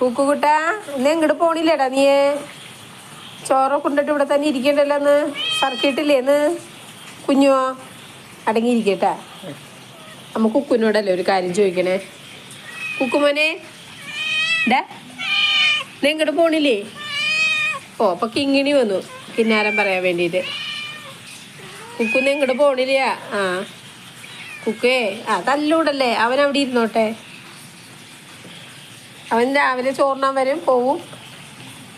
കുക്കുകുട്ടാ ഇന്ന് എങ്ങോട്ട് പോണില്ലേടാ നീ ചോറൊക്കെ കൊണ്ടിട്ട് ഇവിടെ തന്നെ ഇരിക്കണ്ടല്ലോ എന്ന് സർക്കിട്ടില്ലേ എന്ന് കുഞ്ഞുവോ? അടങ്ങിയിരിക്കട്ടാ. നമ്മ കുക്കുനോടല്ലേ ഒരു കാര്യം ചോദിക്കണേ? കുക്കുമോനെ ഡാ എങ്ങോട്ട് പോണില്ലേ? ഓ അപ്പൊ കിങ്ങിണി വന്നു. കിന്നാരം പറയാൻ വേണ്ടിയിട്ട്. കുക്കുന്ന് എങ്ങോട്ട് പോണില്ല? ആ. കുക്കേ ആ തല്ലൂടല്ലേ? അവൻ അവിടെ ഇരുന്നോട്ടെ. അവൻ രാവിലെ ചോറിനാൻ വരും പോവും.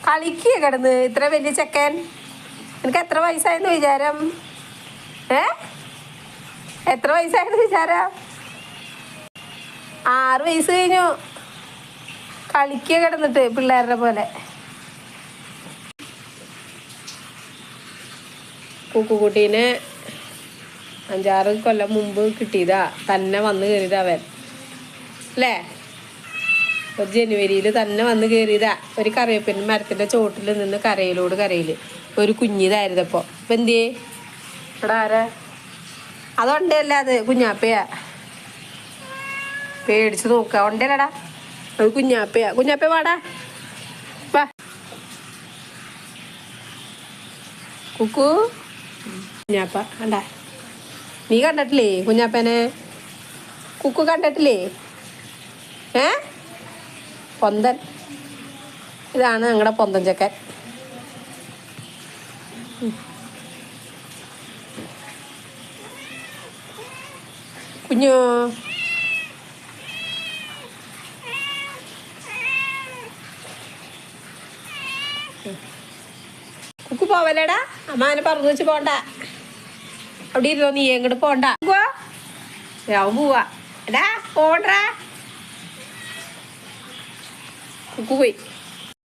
കളിക്കുക കിടന്ന്. ഇത്ര വലിയ ചെക്കൻ. എനിക്ക് എത്ര വയസ്സായെന്ന് വിചാരം? ഏ? എത്ര വയസ്സായെന്ന് വിചാരം? ആറ് വയസ്സ് കഴിഞ്ഞു. കളിക്കുക കിടന്നിട്ട് പിള്ളേരുടെ പോലെ. കുക്കുകുട്ടീനെ അഞ്ചാറ് കൊല്ലം മുമ്പ് കിട്ടിയതാ. തന്നെ വന്ന് കയറിയതാ അവൻ. അല്ലേ? ഒരു ജനുവരിയിൽ തന്നെ വന്ന് കയറിയതാ. ഒരു കറിവേപ്പിന്റെ മരത്തിന്റെ ചോട്ടിൽ നിന്ന് കരയിലോട് കരയിൽ. ഒരു കുഞ്ഞിതായിരുന്നപ്പോൾ ഇപ്പം എന്തിയേ ഇവിടെ ആരാ? അതുണ്ടല്ല അത് കുഞ്ഞാപ്പയാ. പേടിച്ച് നോക്കുക ഉണ്ടല്ലടാ അത് കുഞ്ഞാപ്പയാ. കുഞ്ഞാപ്പ വാടാ വാ. കുക്കു. കുഞ്ഞാപ്പ കണ്ട. നീ കണ്ടിട്ടില്ലേ കുഞ്ഞാപ്പനെ? കുക്കു കണ്ടിട്ടില്ലേ? ഏ? പൊന്തൻ. ഇതാണ് ഞങ്ങളുടെ പൊന്തൻ ചക്കൻ. കുഞ്ഞു. കുക്കു പോവല്ലേടാ? അമ്മാനെ പറഞ്ഞു വെച്ച് പോണ്ട. അവിടെ ഇരുന്നോ നീ എങ്ങോട്ട് പോണ്ട. അവൻ പോവാ. എടാ പോണ്ടാ. കുക്കു പോയി